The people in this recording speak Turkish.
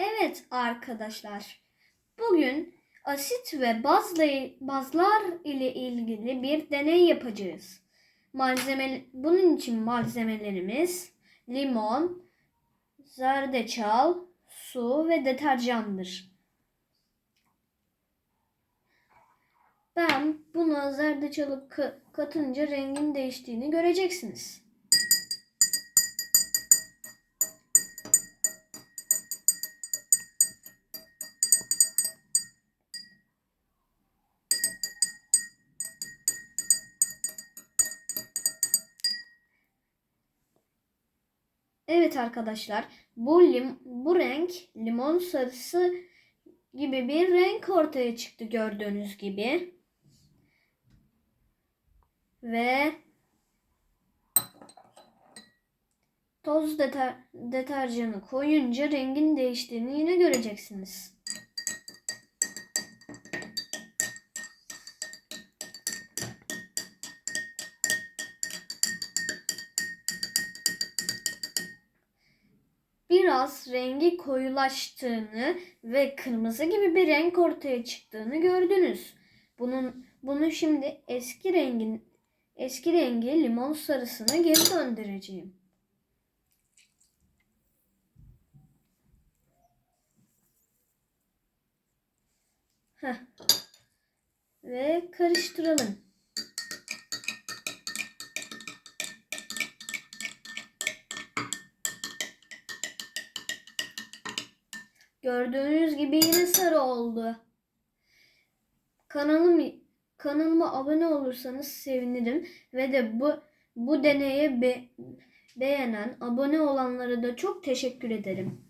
Evet arkadaşlar. Bugün asit ve bazla, bazlar ile ilgili bir deney yapacağız. Malzeme, bunun için malzemelerimiz limon, zerdeçal, su ve deterjandır. Ben buna zerdeçalı ka- katınca rengin değiştiğini göreceksiniz. Evet arkadaşlar, bu lim bu renk limon sarısı gibi bir renk ortaya çıktı gördüğünüz gibi. Ve toz deter deterjanı koyunca rengin değiştiğini yine göreceksiniz. Biraz rengi koyulaştığını ve kırmızı gibi bir renk ortaya çıktığını gördünüz. Bunun bunu şimdi eski rengin eski rengi limon sarısına geri döndüreceğim. Heh. Ve karıştıralım. Gördüğünüz gibi yine sarı oldu. Kanalım kanalıma abone olursanız sevinirim ve de bu bu deneye be- beğenen abone olanlara da çok teşekkür ederim.